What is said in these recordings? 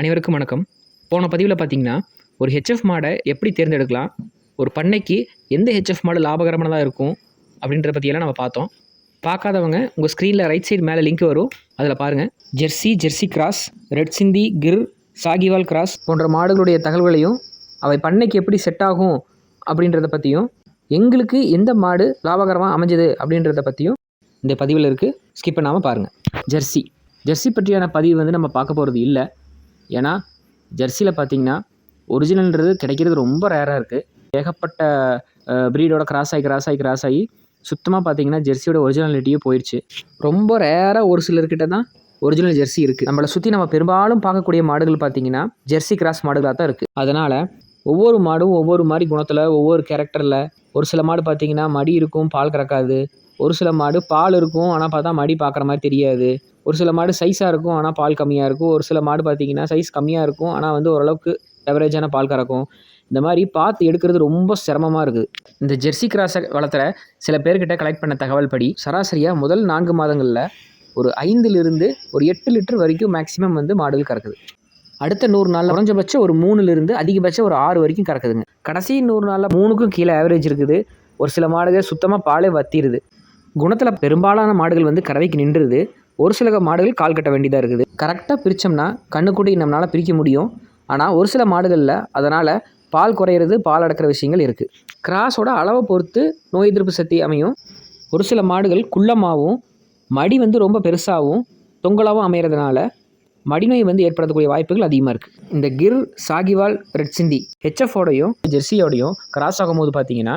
அனைவருக்கும் வணக்கம். போன பதிவில் பார்த்தீங்கன்னா ஒரு ஹெச்எஃப் மாடை எப்படி தேர்ந்தெடுக்கலாம் ஒரு பண்ணைக்கு எந்த ஹெச்எஃப் மாடு லாபகரமானதாக இருக்கும் அப்படின்றத பற்றியெல்லாம் நம்ம பார்த்தோம். பார்க்காதவங்க உங்கள் ஸ்க்ரீனில் ரைட் சைடு மேலே லிங்க் வரும். அதில் பாருங்கள் ஜெர்சி ஜெர்சி கிராஸ் ரெட் சிந்தி கிர் சாகிவால் கிராஸ் போன்ற மாடுகளுடைய தகவல்களையும் அவை பண்ணைக்கு எப்படி செட் ஆகும் அப்படின்றத பற்றியும் எங்களுக்கு எந்த மாடு லாபகரமாக அமைஞ்சது அப்படின்றத பற்றியும் இந்த பதிவில் இருக்குது ஸ்கிப் பண்ணாமல் பாருங்கள் ஜெர்சி ஜெர்சி பற்றியான பதிவு வந்து நம்ம பார்க்க போகிறது இல்லை. ஏன்னா ஜெர்சியில் பார்த்தீங்கன்னா ஒரிஜினல்ன்றது கிடைக்கிறது ரொம்ப ரேராக இருக்குது ஏகப்பட்ட ப்ரீடோட கிராஸ் ஆகி கிராஸ் ஆகி கிராஸ் ஆகி சுத்தமாக பார்த்தீங்கன்னா ஜெர்சியோட ஒரிஜினாலிட்டியே போயிடுச்சு ரொம்ப ரேராக ஒரு சிலர்கிட்ட தான் ஒரிஜினல் ஜெர்சி இருக்குது நம்மளை சுற்றி நம்ம பெரும்பாலும் பார்க்கக்கூடிய மாடுகள் பார்த்தீங்கன்னா ஜெர்சி கிராஸ் மாடுகளாக தான் இருக்குது அதனால் ஒவ்வொரு மாடும் ஒவ்வொரு மாதிரி குணத்தில் ஒவ்வொரு கேரக்டரில் ஒரு சில மாடு பார்த்தீங்கன்னா மடி இருக்கும் பால் கறக்காது. ஒரு சில மாடு பால் இருக்கும் ஆனால் பார்த்தா மடி பார்க்குற மாதிரி தெரியாது. ஒரு சில மாடு சைஸாக இருக்கும் ஆனால் பால் கம்மியாக இருக்கும். ஒரு சில மாடு பார்த்தீங்கன்னா சைஸ் கம்மியாக இருக்கும் ஆனால் வந்து ஓரளவுக்கு எவரேஜான பால் கறக்கும். இந்த மாதிரி பார்த்து எடுக்கிறது ரொம்ப சிரமமாக இருக்குது. இந்த ஜெர்சி கிராஸை வளர்த்துற சில பேர்கிட்ட கலெக்ட் பண்ண தகவல் படி சராசரியாக முதல் நான்கு மாதங்களில் ஒரு ஐந்துலேருந்து ஒரு எட்டு லிட்டர் வரைக்கும் மேக்ஸிமம் வந்து மாடுகள் கறக்குது. அடுத்த நூறு நாளில் குறைஞ்சபட்சம் ஒரு மூணுலேருந்து அதிகபட்சம் ஒரு ஆறு வரைக்கும் கறக்குதுங்க. கடைசி நூறு நாளில் மூணுக்கும் கீழே ஆவரேஜ் இருக்குது. ஒரு சில மாடுகள் சுத்தமாக பாலே வத்திடுது குணத்தில் பெரும்பாலான மாடுகள் வந்து கறவைக்கு நின்றுது. ஒரு சில மாடுகள் கால் கட்ட வேண்டியதாக இருக்குது. கரெக்டாக பிரித்தோம்னா கண்ணுக்குட்டி நம்மளால் பிரிக்க முடியும். ஆனால் ஒரு சில மாடுகளில் அதனால் பால் குறையிறது பால் அடக்கிற விஷயங்கள் இருக்குது கிராஸோட அளவை பொறுத்து நோய் எதிர்ப்பு சக்தி அமையும். ஒரு சில மாடுகள் குள்ளமாகவும் மடி வந்து ரொம்ப பெருசாகவும் தொங்கலாகவும் அமைகிறதுனால மடிநோய் வந்து ஏற்படுத்தக்கூடிய வாய்ப்புகள் அதிகமாக இருக்குது இந்த கிர் சாகிவால் ரெட் சிந்தி ஹெச்எஃபோடையும் ஜெர்சியோடையும் கிராஸ் ஆகும்போது பார்த்தீங்கன்னா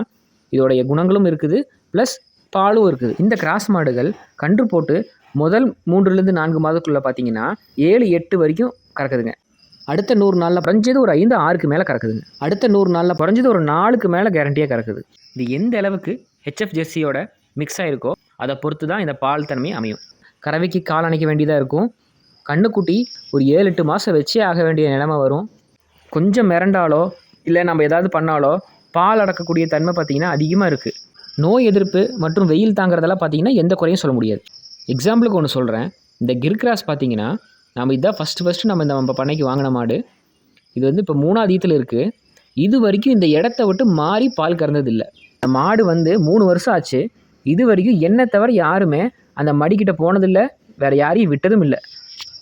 இதோடைய குணங்களும் இருக்குது. ப்ளஸ் பாலும் இருக்குது. இந்த கிராஸ் மாடுகள் கன்று போட்டு முதல் மூன்றுலேருந்து நான்கு மாதத்துக்குள்ளே பார்த்தீங்கன்னா ஏழு எட்டு வரைக்கும் கறக்குதுங்க. அடுத்த நூறு நாளில் குறைஞ்சது ஒரு ஐந்து ஆறுக்கு மேலே கறக்குதுங்க. அடுத்த நூறு நாளில் குறைஞ்சது ஒரு நாலுக்கு மேலே கேரண்டியாக கறக்குது. இது எந்த அளவுக்கு ஹெச்எஃப் ஜெர்சியோட மிக்ஸ் ஆகிருக்கோ அதை பொறுத்து தான் இந்த பால் தன்மை அமையும். கறவைக்கு கால் அணைக்க வேண்டியதாக இருக்கும். கண்ணுக்குட்டி ஒரு ஏழு எட்டு மாதம் வச்சே ஆக வேண்டிய நிலைமை வரும். கொஞ்சம் மிரண்டாலோ இல்லை நம்ம ஏதாவது பண்ணாலோ பால் அடக்கக்கூடிய தன்மை பார்த்திங்கன்னா அதிகமாக இருக்குது நோய் எதிர்ப்பு மற்றும் வெயில் தாங்கிறதெல்லாம் பார்த்தீங்கன்னா எந்த குறையும் சொல்ல முடியாது. எக்ஸாம்பிளுக்கு ஒன்று சொல்கிறேன் இந்த கிர் கிராஸ் பார்த்தீங்கன்னா நம்ம இதான் ஃபஸ்ட்டு ஃபஸ்ட்டு நம்ம இந்த நம்ம பண்ணைக்கு வாங்கின மாடு. இது வந்து இப்போ மூணாவது ஈத்தில் இருக்குது இது வரைக்கும் இந்த இடத்த விட்டு மாறி பால் கறந்ததில்லை. இந்த மாடு வந்து மூணு வருஷம் ஆச்சு. இது வரைக்கும் என்னை தவிர யாருமே அந்த மடிக்கிட்ட போனதில்லை. வேறு யாரையும் விட்டதும் இல்லை.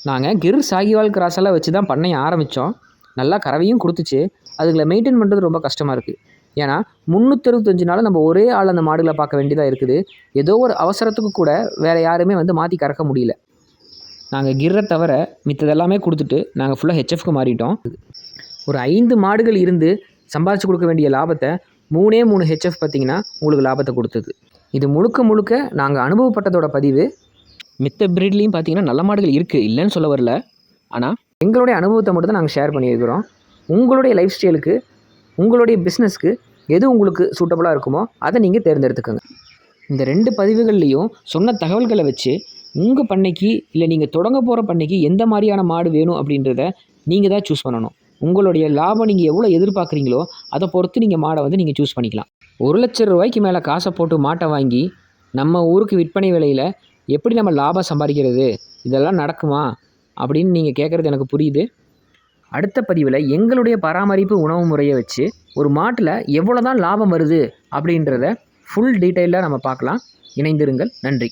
நாங்கள் கிர் சாகிவால் கிராஸெல்லாம் வச்சு தான் பண்ணைய ஆரம்பித்தோம் நல்லா கறவையும் கொடுத்துச்சு. அதுங்களை மெயின்டைன் பண்ணுறது ரொம்ப கஷ்டமாக இருக்குது ஏன்னா முந்நூற்றறுபத்தஞ்சு நாள் நம்ம ஒரே ஆள் அந்த மாடுகளை பார்க்க வேண்டியதாக இருக்குது. ஏதோ ஒரு அவசரத்துக்கு கூட வேறு யாருமே வந்து மாற்றி கறக்க முடியல. நாங்கள் கிர்ரை தவிர மித்ததெல்லாமே கொடுத்துட்டு நாங்கள் ஃபுல்லாக ஹெச்எஃப்க்கு மாறிட்டோம். ஒரு ஐந்து மாடுகள் இருந்து சம்பாதிச்சு கொடுக்க வேண்டிய லாபத்தை மூணே மூணு ஹெச்எஃப் பார்த்திங்கன்னா உங்களுக்கு லாபத்தை கொடுத்தது. இது முழுக்க முழுக்க நாங்கள் அனுபவப்பட்டதோட பதிவு. மித்த பிரீட்லேயும் பார்த்தீங்கன்னா நல்ல மாடுகள் இருக்குது இல்லைன்னு சொல்ல வரல. ஆனால் எங்களுடைய அனுபவத்தை மட்டும் தான் நாங்கள் ஷேர் பண்ணியிருக்கிறோம். உங்களுடைய லைஃப் ஸ்டைலுக்கு உங்களுடைய பிஸ்னஸ்க்கு எது உங்களுக்கு சூட்டபுளாக இருக்குமோ அதை நீங்கள் தேர்ந்தெடுத்துக்கோங்க. இந்த ரெண்டு பதிவுகள்லேயும் சொன்ன தகவல்களை வச்சு உங்கள் பண்ணைக்கு இல்லை நீங்கள் தொடங்க போகிற பண்ணைக்கு எந்த மாதிரியான மாடு வேணும் அப்படின்றத நீங்கள் தான் சூஸ் பண்ணணும். உங்களுடைய லாபம் நீங்கள் எவ்வளோ எதிர்பார்க்குறீங்களோ அதை பொறுத்து நீங்கள் மாடை வந்து நீங்கள் சூஸ் பண்ணிக்கலாம். ஒரு லட்ச ரூபாய்க்கு மேலே காசை போட்டு மாட்டை வாங்கி நம்ம ஊருக்கு விற்பனை விலையில் எப்படி நம்ம லாபம் சம்பாதிக்கிறது? இதெல்லாம் நடக்குமா? அப்படின்னு நீங்கள் கேட்குறது எனக்கு புரியுது. அடுத்த பதிவில் எங்களுடைய பராமரிப்பு உணவு முறையை வச்சு ஒரு மாட்டில் எவ்வளோ தான் லாபம் வருது அப்படின்றத ஃபுல் டீட்டெயிலாக நம்ம பார்க்கலாம். இணைந்திருங்கள். நன்றி.